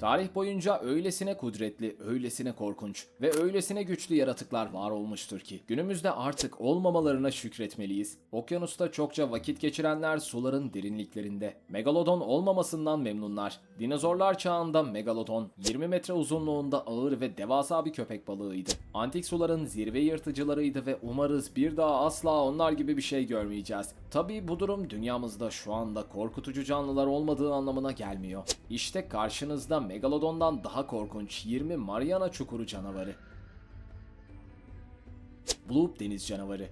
Tarih boyunca öylesine kudretli, öylesine korkunç ve öylesine güçlü yaratıklar var olmuştur ki günümüzde artık olmamalarına şükretmeliyiz. Okyanusta çokça vakit geçirenler suların derinliklerinde. Megalodon olmamasından memnunlar. Dinozorlar çağında Megalodon 20 metre uzunluğunda ağır ve devasa bir köpek balığıydı. Antik suların zirve yırtıcılarıydı ve umarız bir daha asla onlar gibi bir şey görmeyeceğiz. Tabii bu durum dünyamızda şu anda korkutucu canlılar olmadığı anlamına gelmiyor. İşte karşınızda Megalodon'dan daha korkunç 20 Mariana Çukuru canavarı. Bloop deniz canavarı.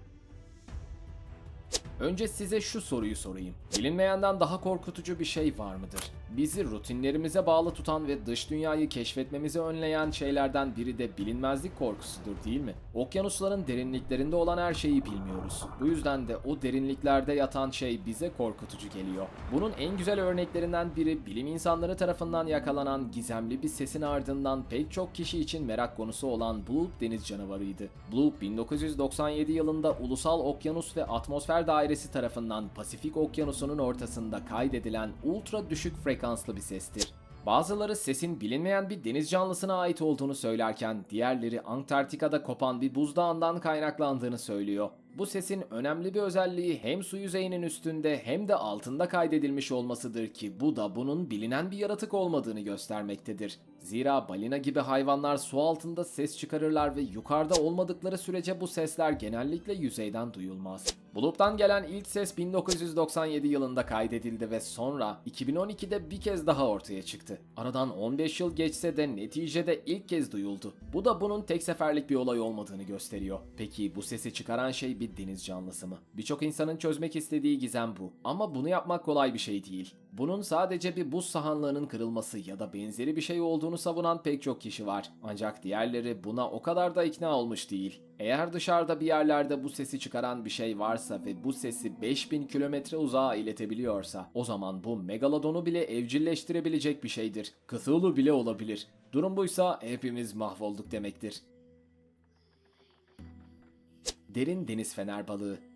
Önce size şu soruyu sorayım. Bilinmeyenden daha korkutucu bir şey var mıdır? Bizi rutinlerimize bağlı tutan ve dış dünyayı keşfetmemizi önleyen şeylerden biri de bilinmezlik korkusudur değil mi? Okyanusların derinliklerinde olan her şeyi bilmiyoruz. Bu yüzden de o derinliklerde yatan şey bize korkutucu geliyor. Bunun en güzel örneklerinden biri bilim insanları tarafından yakalanan gizemli bir sesin ardından pek çok kişi için merak konusu olan Bloop deniz canavarıydı. Bloop 1997 yılında Ulusal Okyanus ve Atmosfer Dairesi tarafından Pasifik Okyanusu'nun ortasında kaydedilen ultra düşük frekanslı bir sestir. Bazıları sesin bilinmeyen bir deniz canlısına ait olduğunu söylerken diğerleri Antarktika'da kopan bir buzdağından kaynaklandığını söylüyor. Bu sesin önemli bir özelliği hem su yüzeyinin üstünde hem de altında kaydedilmiş olmasıdır ki bu da bunun bilinen bir yaratık olmadığını göstermektedir. Zira balina gibi hayvanlar su altında ses çıkarırlar ve yukarıda olmadıkları sürece bu sesler genellikle yüzeyden duyulmaz. Bulut'tan gelen ilk ses 1997 yılında kaydedildi ve sonra 2012'de bir kez daha ortaya çıktı. Aradan 15 yıl geçse de neticede ilk kez duyuldu. Bu da bunun tek seferlik bir olay olmadığını gösteriyor. Peki bu sesi çıkaran şey bir deniz canlısı mı? Birçok insanın çözmek istediği gizem bu. Ama bunu yapmak kolay bir şey değil. Bunun sadece bir buz sahanlığının kırılması ya da benzeri bir şey olduğunu savunan pek çok kişi var. Ancak diğerleri buna o kadar da ikna olmuş değil. Eğer dışarıda bir yerlerde bu sesi çıkaran bir şey varsa ve bu sesi 5000 kilometre uzağa iletebiliyorsa o zaman bu megalodonu bile evcilleştirebilecek bir şeydir. Cthulhu bile olabilir. Durum buysa hepimiz mahvolduk demektir. Derin deniz fener balığı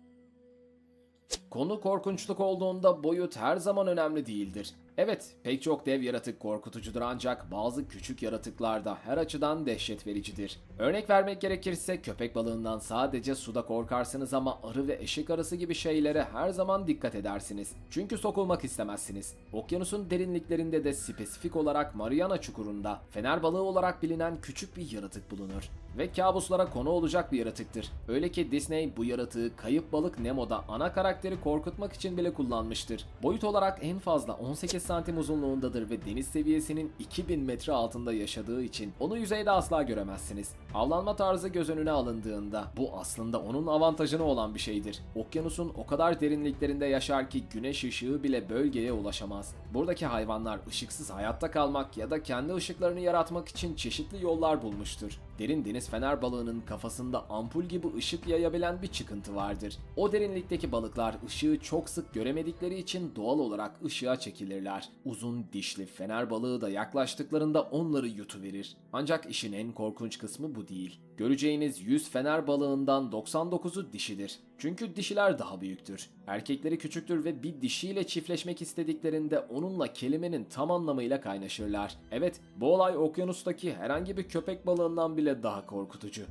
Konu korkunçluk olduğunda boyut her zaman önemli değildir. Evet, pek çok dev yaratık korkutucudur ancak bazı küçük yaratıklar da her açıdan dehşet vericidir. Örnek vermek gerekirse köpek balığından sadece suda korkarsınız ama arı ve eşek arısı gibi şeylere her zaman dikkat edersiniz. Çünkü sokulmak istemezsiniz. Okyanusun derinliklerinde de spesifik olarak Mariana Çukuru'nda fener balığı olarak bilinen küçük bir yaratık bulunur ve kabuslara konu olacak bir yaratıktır. Öyle ki Disney bu yaratığı kayıp balık Nemo'da ana karakteri korkutmak için bile kullanmıştır. Boyut olarak en fazla 18 santim uzunluğundadır ve deniz seviyesinin 2000 metre altında yaşadığı için onu yüzeyde asla göremezsiniz. Avlanma tarzı göz önüne alındığında bu aslında onun avantajına olan bir şeydir. Okyanusun o kadar derinliklerinde yaşar ki güneş ışığı bile bölgeye ulaşamaz. Buradaki hayvanlar ışıksız hayatta kalmak ya da kendi ışıklarını yaratmak için çeşitli yollar bulmuştur. Derin deniz fener balığının kafasında ampul gibi ışık yayabilen bir çıkıntı vardır. O derinlikteki balıklar ışığı çok sık göremedikleri için doğal olarak ışığa çekilirler. Uzun dişli fener balığı da yaklaştıklarında onları yutuverir. Ancak işin en korkunç kısmı bu değil. Göreceğiniz 100 fener balığından 99'u dişidir. Çünkü dişiler daha büyüktür. Erkekleri küçüktür ve bir dişiyle çiftleşmek istediklerinde onunla kelimenin tam anlamıyla kaynaşırlar. Evet, bu olay okyanustaki herhangi bir köpek balığından bile daha korkutucu.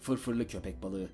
Fırfırlı köpek balığı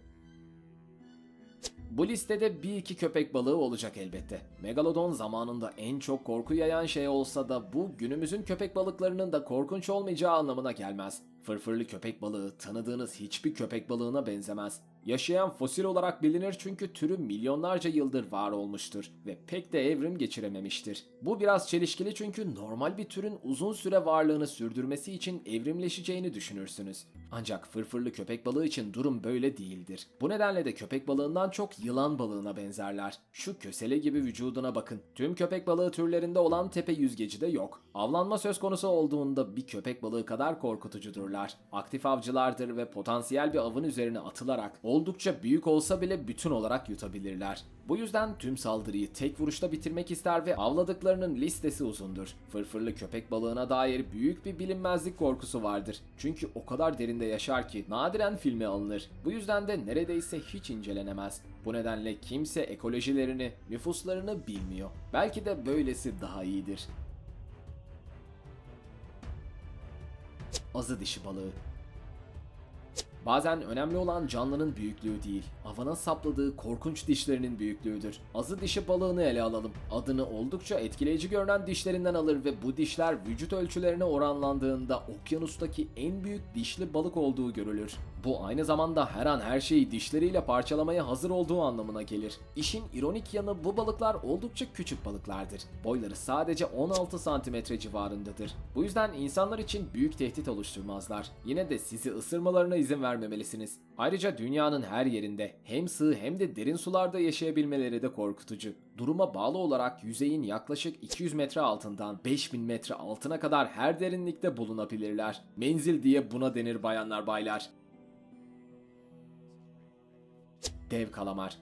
bu listede bir iki köpek balığı olacak elbette. Megalodon zamanında en çok korku yayan şey olsa da bu günümüzün köpek balıklarının da korkunç olmayacağı anlamına gelmez. Fırfırlı köpek balığı tanıdığınız hiçbir köpek balığına benzemez. Yaşayan fosil olarak bilinir çünkü türü milyonlarca yıldır var olmuştur ve pek de evrim geçirememiştir. Bu biraz çelişkili çünkü normal bir türün uzun süre varlığını sürdürmesi için evrimleşeceğini düşünürsünüz. Ancak fırfırlı köpek balığı için durum böyle değildir. Bu nedenle de köpek balığından çok yılan balığına benzerler. Şu kösele gibi vücuduna bakın. Tüm köpek balığı türlerinde olan tepe yüzgeci de yok. Avlanma söz konusu olduğunda bir köpek balığı kadar korkutucudurlar. Aktif avcılardır ve potansiyel bir avın üzerine atılarak o oldukça büyük olsa bile bütün olarak yutabilirler. Bu yüzden tüm saldırıyı tek vuruşta bitirmek ister ve avladıklarının listesi uzundur. Fırfırlı köpek balığına dair büyük bir bilinmezlik korkusu vardır. Çünkü o kadar derinde yaşar ki nadiren filme alınır. Bu yüzden de neredeyse hiç incelenemez. Bu nedenle kimse ekolojilerini, nüfuslarını bilmiyor. Belki de böylesi daha iyidir. Azı dişi balığı Bazen önemli olan canlının büyüklüğü değil, avına sapladığı korkunç dişlerinin büyüklüğüdür. Azı dişi balığını ele alalım. Adını oldukça etkileyici görünen dişlerinden alır ve bu dişler vücut ölçülerine oranlandığında okyanustaki en büyük dişli balık olduğu görülür. Bu aynı zamanda her an her şeyi dişleriyle parçalamaya hazır olduğu anlamına gelir. İşin ironik yanı bu balıklar oldukça küçük balıklardır. Boyları sadece 16 santimetre civarındadır. Bu yüzden insanlar için büyük tehdit oluşturmazlar. Yine de sizi ısırmalarına izin vermemelisiniz. Ayrıca dünyanın her yerinde hem sığ hem de derin sularda yaşayabilmeleri de korkutucu. Duruma bağlı olarak yüzeyin yaklaşık 200 metre altından 5000 metre altına kadar her derinlikte bulunabilirler. Menzil diye buna denir bayanlar baylar. Dev kalamar.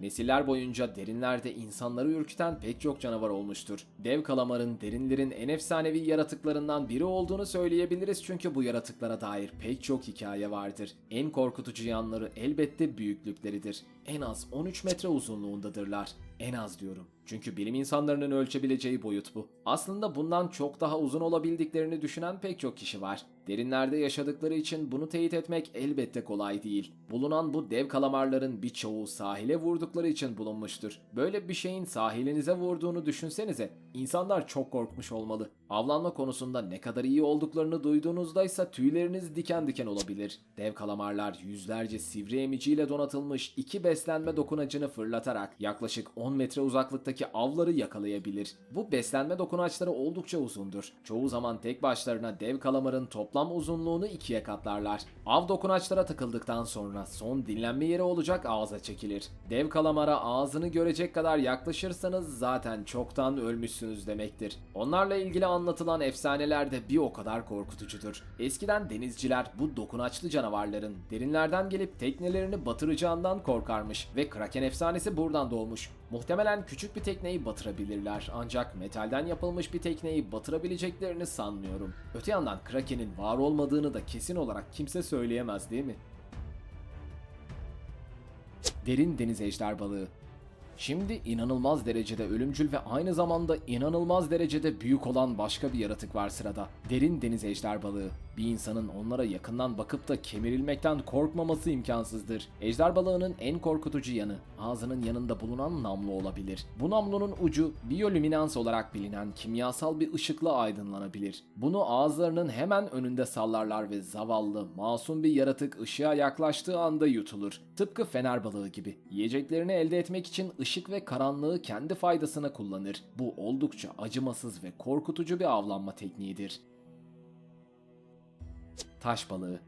Nesiller boyunca derinlerde insanları ürküten pek çok canavar olmuştur. Dev kalamarın derinlerin en efsanevi yaratıklarından biri olduğunu söyleyebiliriz çünkü bu yaratıklara dair pek çok hikaye vardır. En korkutucu yanları elbette büyüklükleridir. En az 13 metre uzunluğundadırlar. En az diyorum. Çünkü bilim insanlarının ölçebileceği boyut bu. Aslında bundan çok daha uzun olabildiklerini düşünen pek çok kişi var. Derinlerde yaşadıkları için bunu teyit etmek elbette kolay değil. Bulunan bu dev kalamarların birçoğu sahile vurdukları için bulunmuştur. Böyle bir şeyin sahilinize vurduğunu düşünsenize. İnsanlar çok korkmuş olmalı. Avlanma konusunda ne kadar iyi olduklarını duyduğunuzda ise tüyleriniz diken diken olabilir. Dev kalamarlar yüzlerce sivri emiciyle donatılmış iki beslenme dokunacını fırlatarak yaklaşık 10 metre uzaklıktaki avları yakalayabilir. Bu beslenme dokunaçları oldukça uzundur. Çoğu zaman tek başlarına dev kalamarın toplam uzunluğunu ikiye katlarlar. Av dokunaçlara takıldıktan sonra son dinlenme yeri olacak ağza çekilir. Dev kalamara ağzını görecek kadar yaklaşırsanız zaten çoktan ölmüşsünüz demektir. Onlarla ilgili anlatılan efsaneler de bir o kadar korkutucudur. Eskiden denizciler bu dokunaçlı canavarların derinlerden gelip teknelerini batıracağından korkarmış ve Kraken efsanesi buradan doğmuş. Muhtemelen küçük bir tekneyi batırabilirler ancak metalden yapılmış bir tekneyi batırabileceklerini sanmıyorum. Öte yandan Kraken'in var olmadığını da kesin olarak kimse söyleyemez değil mi? Derin deniz ejder balığı. Şimdi inanılmaz derecede ölümcül ve aynı zamanda inanılmaz derecede büyük olan başka bir yaratık var sırada. Derin deniz ejder balığı. Bir insanın onlara yakından bakıp da kemirilmekten korkmaması imkansızdır. Ejder balığının en korkutucu yanı ağzının yanında bulunan namlu olabilir. Bu namlunun ucu biyolüminans olarak bilinen kimyasal bir ışıkla aydınlanabilir. Bunu ağızlarının hemen önünde sallarlar ve zavallı, masum bir yaratık ışığa yaklaştığı anda yutulur. Tıpkı fener balığı gibi. Yiyeceklerini elde etmek için ışık ve karanlığı kendi faydasına kullanır. Bu oldukça acımasız ve korkutucu bir avlanma tekniğidir. Taş balığı.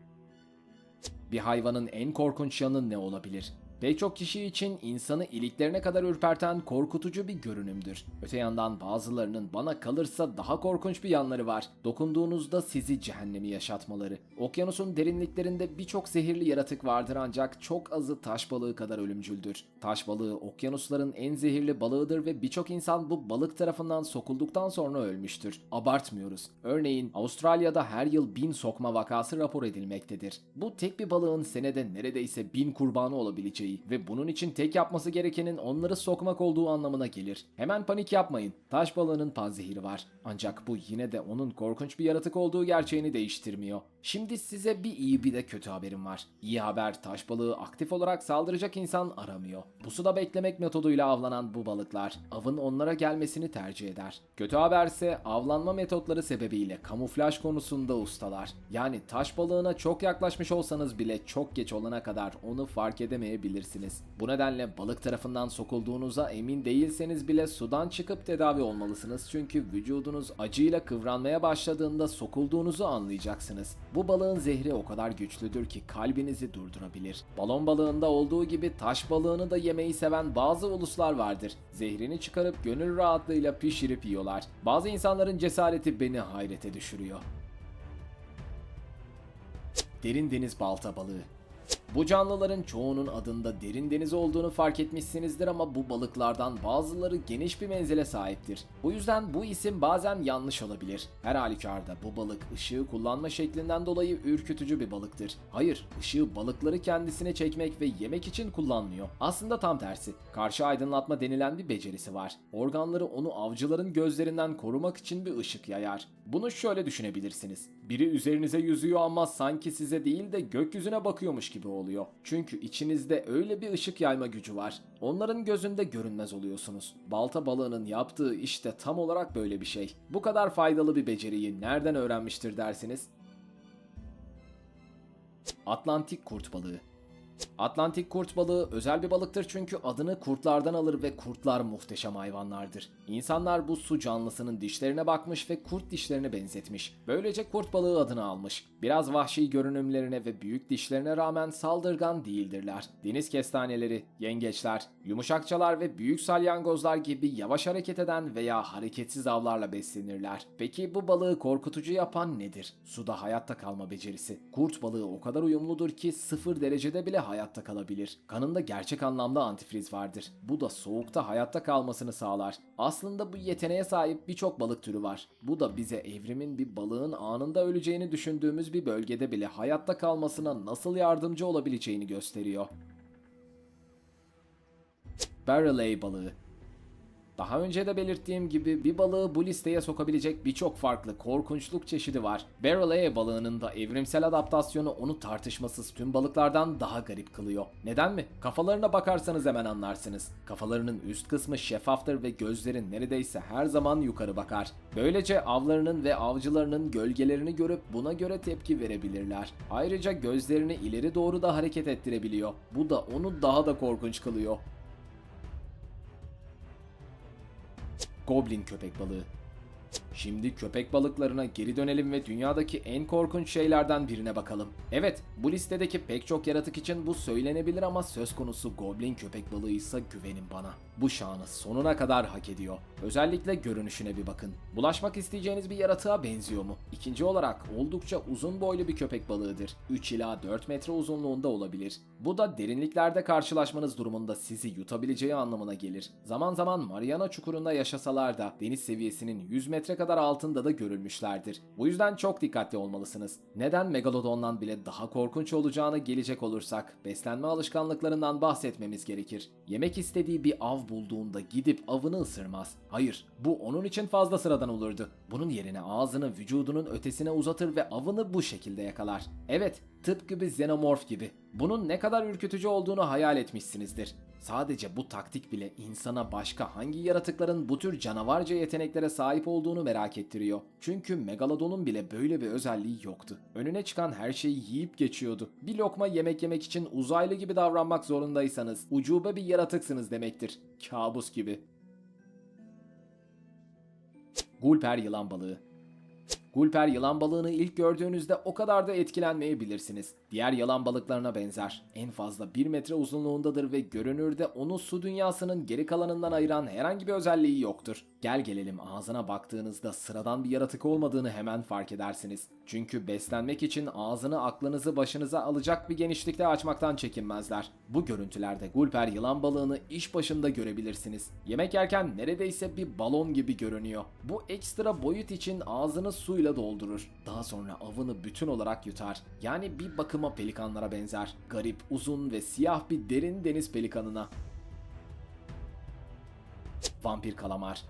Bir hayvanın en korkunç yanı ne olabilir? Pek çok kişi için insanı iliklerine kadar ürperten korkutucu bir görünümdür. Öte yandan bazılarının bana kalırsa daha korkunç bir yanları var. Dokunduğunuzda sizi cehennemi yaşatmaları. Okyanusun derinliklerinde birçok zehirli yaratık vardır ancak çok azı taş balığı kadar ölümcüldür. Taş balığı okyanusların en zehirli balığıdır ve birçok insan bu balık tarafından sokulduktan sonra ölmüştür. Abartmıyoruz. Örneğin Avustralya'da her yıl bin sokma vakası rapor edilmektedir. Bu tek bir balığın senede neredeyse bin kurbanı olabileceği ve bunun için tek yapması gerekenin onları sokmak olduğu anlamına gelir. Hemen panik yapmayın. Taş balığının panzehiri var. Ancak bu yine de onun korkunç bir yaratık olduğu gerçeğini değiştirmiyor. Şimdi size bir iyi bir de kötü haberim var. İyi haber taş balığı aktif olarak saldıracak insan aramıyor. Bu suda beklemek metoduyla avlanan bu balıklar avın onlara gelmesini tercih eder. Kötü haberse avlanma metotları sebebiyle kamuflaj konusunda ustalar. Yani taş balığına çok yaklaşmış olsanız bile çok geç olana kadar onu fark edemeyebilirsiniz. Bu nedenle balık tarafından sokulduğunuza emin değilseniz bile sudan çıkıp tedavi olmalısınız çünkü vücudunuz acıyla kıvranmaya başladığında sokulduğunuzu anlayacaksınız. Bu balığın zehri o kadar güçlüdür ki kalbinizi durdurabilir. Balon balığında olduğu gibi taş balığını da yemeyi seven bazı uluslar vardır. Zehrini çıkarıp gönül rahatlığıyla pişirip yiyorlar. Bazı insanların cesareti beni hayrete düşürüyor. Derin deniz balta balığı. Bu canlıların çoğunun adında derin deniz olduğunu fark etmişsinizdir ama bu balıklardan bazıları geniş bir menzile sahiptir. Bu yüzden bu isim bazen yanlış olabilir. Her halükarda bu balık ışığı kullanma şeklinden dolayı ürkütücü bir balıktır. Hayır, ışığı balıkları kendisine çekmek ve yemek için kullanmıyor. Aslında tam tersi. Karşı aydınlatma denilen bir becerisi var. Organları onu avcıların gözlerinden korumak için bir ışık yayar. Bunu şöyle düşünebilirsiniz. Biri üzerinize yüzüyor ama sanki size değil de gökyüzüne bakıyormuş gibi oluyor. Çünkü içinizde öyle bir ışık yayma gücü var. Onların gözünde görünmez oluyorsunuz. Balta balığının yaptığı işte tam olarak böyle bir şey. Bu kadar faydalı bir beceriyi nereden öğrenmiştir dersiniz? Atlantik kurt balığı Atlantik kurt balığı özel bir balıktır çünkü adını kurtlardan alır ve kurtlar muhteşem hayvanlardır. İnsanlar bu su canlısının dişlerine bakmış ve kurt dişlerine benzetmiş. Böylece kurt balığı adını almış. Biraz vahşi görünümlerine ve büyük dişlerine rağmen saldırgan değildirler. Deniz kestaneleri, yengeçler, yumuşakçalar ve büyük salyangozlar gibi yavaş hareket eden veya hareketsiz avlarla beslenirler. Peki bu balığı korkutucu yapan nedir? Suda hayatta kalma becerisi. Kurt balığı o kadar uyumludur ki sıfır derecede bile hayatta kalabilir. Kanında gerçek anlamda antifriz vardır. Bu da soğukta hayatta kalmasını sağlar. Aslında bu yeteneğe sahip birçok balık türü var. Bu da bize evrimin bir balığın anında öleceğini düşündüğümüz bir bölgede bile hayatta kalmasına nasıl yardımcı olabileceğini gösteriyor. Barrelay balığı daha önce de belirttiğim gibi bir balığı bu listeye sokabilecek birçok farklı korkunçluk çeşidi var. Barrel balığının da evrimsel adaptasyonu onu tartışmasız tüm balıklardan daha garip kılıyor. Neden mi? Kafalarına bakarsanız hemen anlarsınız. Kafalarının üst kısmı şeffaftır ve gözlerin neredeyse her zaman yukarı bakar. Böylece avlarının ve avcılarının gölgelerini görüp buna göre tepki verebilirler. Ayrıca gözlerini ileri doğru da hareket ettirebiliyor. Bu da onu daha da korkunç kılıyor. Goblin köpek balığı. Şimdi köpek balıklarına geri dönelim ve dünyadaki en korkunç şeylerden birine bakalım. Evet, bu listedeki pek çok yaratık için bu söylenebilir ama söz konusu goblin köpek balığı ise güvenin bana. Bu şanı sonuna kadar hak ediyor. Özellikle görünüşüne bir bakın. Bulaşmak isteyeceğiniz bir yaratığa benziyor mu? İkinci olarak oldukça uzun boylu bir köpek balığıdır. 3 ila 4 metre uzunluğunda olabilir. Bu da derinliklerde karşılaşmanız durumunda sizi yutabileceği anlamına gelir. Zaman zaman Mariana Çukuru'nda yaşasalar da deniz seviyesinin 100 metre kadar altında da görülmüşlerdir. Bu yüzden çok dikkatli olmalısınız. Neden Megalodon'dan bile daha korkunç olacağına gelecek olursak beslenme alışkanlıklarından bahsetmemiz gerekir. Yemek istediği bir av bulduğunda gidip avını ısırmaz. Hayır, bu onun için fazla sıradan olurdu. Bunun yerine ağzını vücudunun ötesine uzatır ve avını bu şekilde yakalar. Evet, tıpkı bir xenomorf gibi. Bunun ne kadar ürkütücü olduğunu hayal etmişsinizdir. Sadece bu taktik bile insana başka hangi yaratıkların bu tür canavarca yeteneklere sahip olduğunu merak ettiriyor. Çünkü Megalodon'un bile böyle bir özelliği yoktu. Önüne çıkan her şeyi yiyip geçiyordu. Bir lokma yemek yemek için uzaylı gibi davranmak zorundaysanız ucube bir yaratıksınız demektir. Kabus gibi. Gulper yılan balığı Gulper yılan balığını ilk gördüğünüzde o kadar da etkilenmeyebilirsiniz. Diğer yılan balıklarına benzer. En fazla 1 metre uzunluğundadır ve görünürde onu su dünyasının geri kalanından ayıran herhangi bir özelliği yoktur. Gel gelelim ağzına baktığınızda sıradan bir yaratık olmadığını hemen fark edersiniz. Çünkü beslenmek için ağzını aklınızı başınıza alacak bir genişlikte açmaktan çekinmezler. Bu görüntülerde Gulper yılan balığını iş başında görebilirsiniz. Yemek yerken neredeyse bir balon gibi görünüyor. Bu ekstra boyut için ağzını suyla doldurur. Daha sonra avını bütün olarak yutar. Yani bir bakıma pelikanlara benzer. Garip, uzun ve siyah bir derin deniz pelikanına. Vampir kalamar.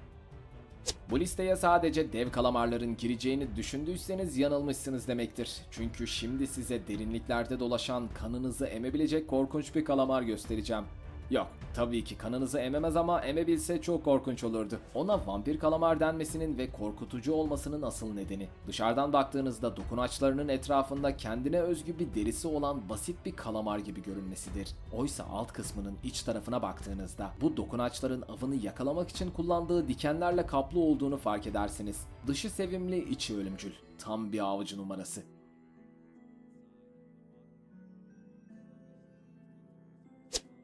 Bu listeye sadece dev kalamarların gireceğini düşündüyseniz yanılmışsınız demektir. Çünkü şimdi size derinliklerde dolaşan kanınızı emebilecek korkunç bir kalamar göstereceğim. Yok, tabii ki kanınızı ememez ama emebilse çok korkunç olurdu. Ona vampir kalamar denmesinin ve korkutucu olmasının asıl nedeni. Dışarıdan baktığınızda dokunaçlarının etrafında kendine özgü bir derisi olan basit bir kalamar gibi görünmesidir. Oysa alt kısmının iç tarafına baktığınızda bu dokunaçların avını yakalamak için kullandığı dikenlerle kaplı olduğunu fark edersiniz. Dışı sevimli, içi ölümcül. Tam bir avcı numarası.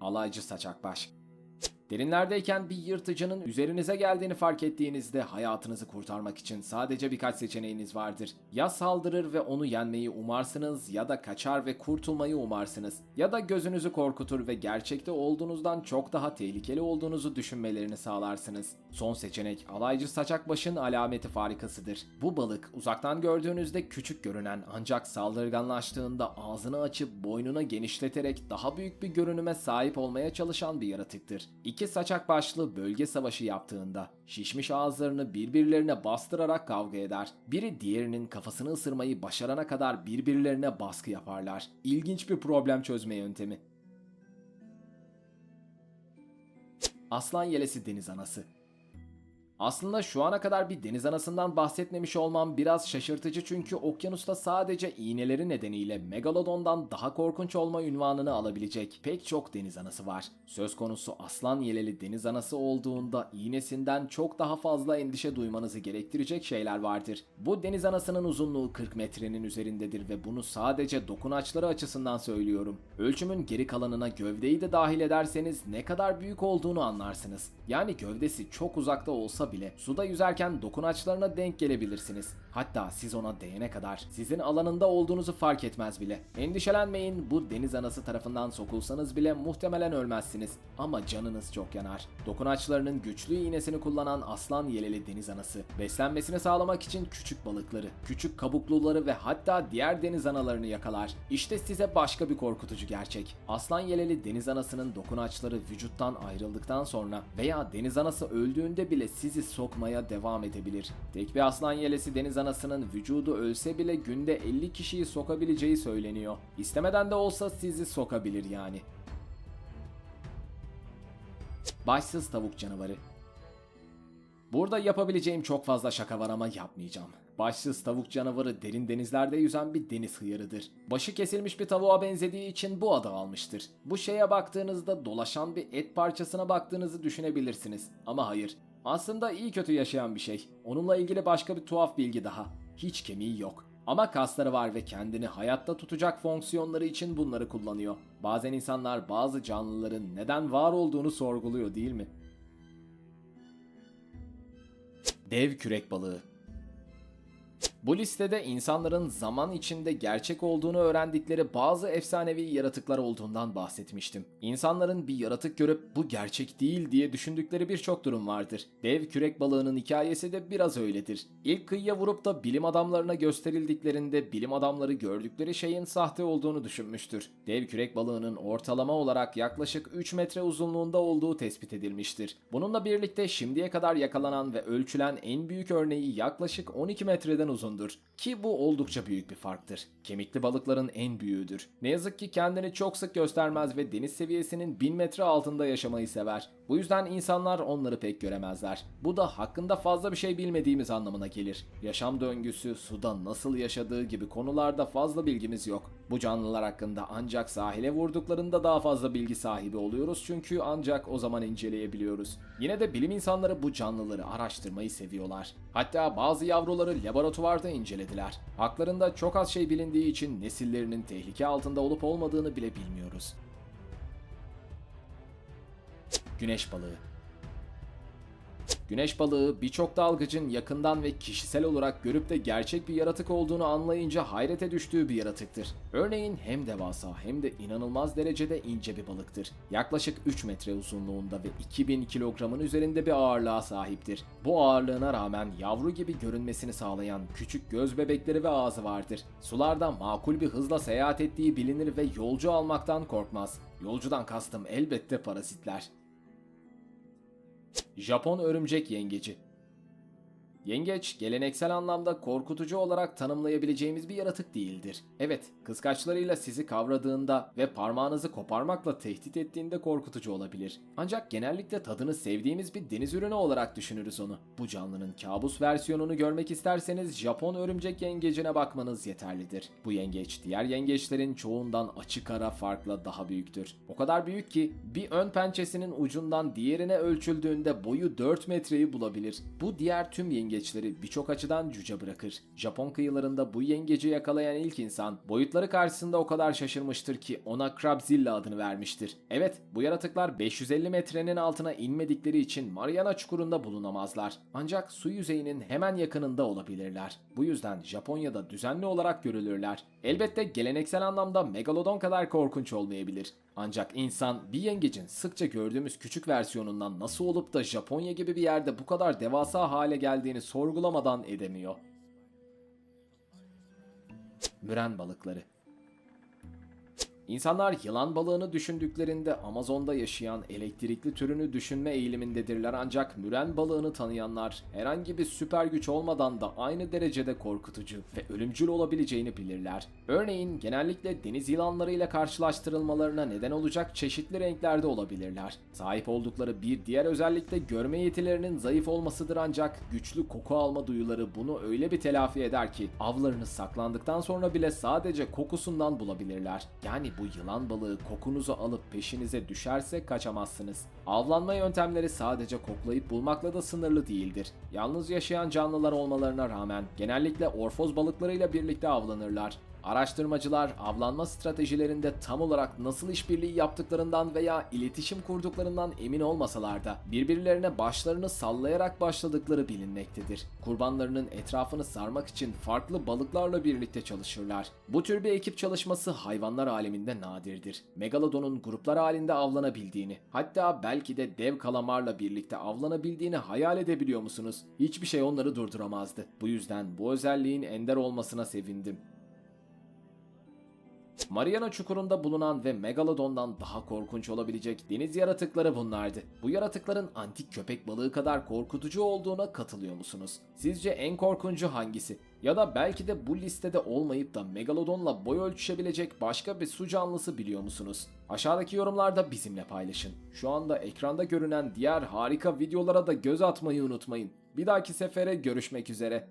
Alaycı saçakbaş. Derinlerdeyken bir yırtıcının üzerinize geldiğini fark ettiğinizde hayatınızı kurtarmak için sadece birkaç seçeneğiniz vardır. Ya saldırır ve onu yenmeyi umarsınız ya da kaçar ve kurtulmayı umarsınız. Ya da gözünüzü korkutur ve gerçekte olduğunuzdan çok daha tehlikeli olduğunuzu düşünmelerini sağlarsınız. Son seçenek alaycı saçakbaşın alameti farikasıdır. Bu balık uzaktan gördüğünüzde küçük görünen ancak saldırganlaştığında ağzını açıp boynuna genişleterek daha büyük bir görünüme sahip olmaya çalışan bir yaratıktır. Saçak başlı bölge savaşı yaptığında şişmiş ağızlarını birbirlerine bastırarak kavga eder. Biri diğerinin kafasını ısırmayı başarana kadar birbirlerine baskı yaparlar. İlginç bir problem çözme yöntemi. Aslan yelesi deniz anası. Aslında şu ana kadar bir deniz anasından bahsetmemiş olmam biraz şaşırtıcı çünkü okyanusta sadece iğneleri nedeniyle Megalodon'dan daha korkunç olma ünvanını alabilecek pek çok deniz anası var. Söz konusu aslan yeleli deniz anası olduğunda iğnesinden çok daha fazla endişe duymanızı gerektirecek şeyler vardır. Bu deniz anasının uzunluğu 40 metrenin üzerindedir ve bunu sadece dokunaçları açısından söylüyorum. Ölçümün geri kalanına gövdeyi de dahil ederseniz ne kadar büyük olduğunu anlarsınız. Yani gövdesi çok uzakta olsa bile suda yüzerken dokunaçlarına denk gelebilirsiniz. Hatta siz ona değene kadar sizin alanında olduğunuzu fark etmez bile. Endişelenmeyin bu deniz anası tarafından sokulsanız bile muhtemelen ölmezsiniz ama canınız çok yanar. Dokunaçlarının güçlü iğnesini kullanan aslan yeleli deniz anası beslenmesini sağlamak için küçük balıkları, küçük kabukluları ve hatta diğer deniz analarını yakalar. İşte size başka bir korkutucu gerçek. Aslan yeleli deniz anasının dokunaçları vücuttan ayrıldıktan sonra veya deniz anası öldüğünde bile sizi sokmaya devam edebilir. Tek bir aslan yelesi deniz anasının vücudu ölse bile günde 50 kişiyi sokabileceği söyleniyor. İstemeden de olsa sizi sokabilir yani. Başsız tavuk canavarı. Burada yapabileceğim çok fazla şaka var ama yapmayacağım. Başsız tavuk canavarı derin denizlerde yüzen bir deniz hıyarıdır. Başı kesilmiş bir tavuğa benzediği için bu adı almıştır. Bu şeye baktığınızda dolaşan bir et parçasına baktığınızı düşünebilirsiniz. Ama hayır. Aslında iyi kötü yaşayan bir şey. Onunla ilgili başka bir tuhaf bilgi daha. Hiç kemiği yok. Ama kasları var ve kendini hayatta tutacak fonksiyonları için bunları kullanıyor. Bazen insanlar bazı canlıların neden var olduğunu sorguluyor değil mi? Dev kürek balığı. Bu listede insanların zaman içinde gerçek olduğunu öğrendikleri bazı efsanevi yaratıklar olduğundan bahsetmiştim. İnsanların bir yaratık görüp bu gerçek değil diye düşündükleri birçok durum vardır. Dev kürek balığının hikayesi de biraz öyledir. İlk kıyıya vurup da bilim adamlarına gösterildiklerinde bilim adamları gördükleri şeyin sahte olduğunu düşünmüştür. Dev kürek balığının ortalama olarak yaklaşık 3 metre uzunluğunda olduğu tespit edilmiştir. Bununla birlikte şimdiye kadar yakalanan ve ölçülen en büyük örneği yaklaşık 12 metreden uzundur. Ki bu oldukça büyük bir farktır. Kemikli balıkların en büyüğüdür. Ne yazık ki kendini çok sık göstermez ve deniz seviyesinin 1000 metre altında yaşamayı sever. Bu yüzden insanlar onları pek göremezler. Bu da hakkında fazla bir şey bilmediğimiz anlamına gelir. Yaşam döngüsü, suda nasıl yaşadığı gibi konularda fazla bilgimiz yok. Bu canlılar hakkında ancak sahile vurduklarında daha fazla bilgi sahibi oluyoruz çünkü ancak o zaman inceleyebiliyoruz. Yine de bilim insanları bu canlıları araştırmayı seviyorlar. Hatta bazı yavruları laboratuvarda incelediler. Haklarında çok az şey bilindiği için nesillerinin tehlike altında olup olmadığını bile bilmiyoruz. Güneş balığı Güneş balığı birçok dalgıcın yakından ve kişisel olarak görüp de gerçek bir yaratık olduğunu anlayınca hayrete düştüğü bir yaratıktır. Örneğin hem devasa hem de inanılmaz derecede ince bir balıktır. Yaklaşık 3 metre uzunluğunda ve 2000 kilogramın üzerinde bir ağırlığa sahiptir. Bu ağırlığına rağmen yavru gibi görünmesini sağlayan küçük göz bebekleri ve ağzı vardır. Sularda makul bir hızla seyahat ettiği bilinir ve yolcu almaktan korkmaz. Yolcudan kastım elbette parazitler. Japon örümcek yengeci. Yengeç, geleneksel anlamda korkutucu olarak tanımlayabileceğimiz bir yaratık değildir. Evet, kıskaçlarıyla sizi kavradığında ve parmağınızı koparmakla tehdit ettiğinde korkutucu olabilir. Ancak genellikle tadını sevdiğimiz bir deniz ürünü olarak düşünürüz onu. Bu canlının kabus versiyonunu görmek isterseniz Japon örümcek yengecine bakmanız yeterlidir. Bu yengeç diğer yengeçlerin çoğundan açık ara farkla daha büyüktür. O kadar büyük ki bir ön pençesinin ucundan diğerine ölçüldüğünde boyu 4 metreyi bulabilir. Bu diğer tüm yengeç yengeçleri birçok açıdan cüce bırakır. Japon kıyılarında bu yengeci yakalayan ilk insan boyutları karşısında o kadar şaşırmıştır ki ona Crabzilla adını vermiştir. Evet bu yaratıklar 550 metrenin altına inmedikleri için Mariana Çukuru'nda bulunamazlar. Ancak su yüzeyinin hemen yakınında olabilirler. Bu yüzden Japonya'da düzenli olarak görülürler. Elbette geleneksel anlamda megalodon kadar korkunç olmayabilir. Ancak insan bir yengecin sıkça gördüğümüz küçük versiyonundan nasıl olup da Japonya gibi bir yerde bu kadar devasa hale geldiğini sorgulamadan edemiyor. Müren balıkları İnsanlar yılan balığını düşündüklerinde Amazon'da yaşayan elektrikli türünü düşünme eğilimindedirler ancak müren balığını tanıyanlar herhangi bir süper güç olmadan da aynı derecede korkutucu ve ölümcül olabileceğini bilirler. Örneğin genellikle deniz yılanlarıyla karşılaştırılmalarına neden olacak çeşitli renklerde olabilirler. Sahip oldukları bir diğer özellik de görme yetilerinin zayıf olmasıdır ancak güçlü koku alma duyuları bunu öyle bir telafi eder ki avlarını saklandıktan sonra bile sadece kokusundan bulabilirler. Yani bu yılan balığı kokunuzu alıp peşinize düşerse kaçamazsınız. Avlanma yöntemleri sadece koklayıp bulmakla da sınırlı değildir. Yalnız yaşayan canlılar olmalarına rağmen genellikle orfoz balıklarıyla birlikte avlanırlar. Araştırmacılar avlanma stratejilerinde tam olarak nasıl işbirliği yaptıklarından veya iletişim kurduklarından emin olmasalar da birbirlerine başlarını sallayarak başladıkları bilinmektedir. Kurbanlarının etrafını sarmak için farklı balıklarla birlikte çalışırlar. Bu tür bir ekip çalışması hayvanlar aleminde nadirdir. Megalodon'un gruplar halinde avlanabildiğini, hatta belki de dev kalamarla birlikte avlanabildiğini hayal edebiliyor musunuz? Hiçbir şey onları durduramazdı. Bu yüzden bu özelliğin ender olmasına sevindim. Mariana Çukuru'nda bulunan ve Megalodon'dan daha korkunç olabilecek deniz yaratıkları bunlardı. Bu yaratıkların antik köpek balığı kadar korkutucu olduğuna katılıyor musunuz? Sizce en korkuncu hangisi? Ya da belki de bu listede olmayıp da Megalodon'la boy ölçüşebilecek başka bir su canlısı biliyor musunuz? Aşağıdaki yorumlarda bizimle paylaşın. Şu anda ekranda görünen diğer harika videolara da göz atmayı unutmayın. Bir dahaki sefere görüşmek üzere.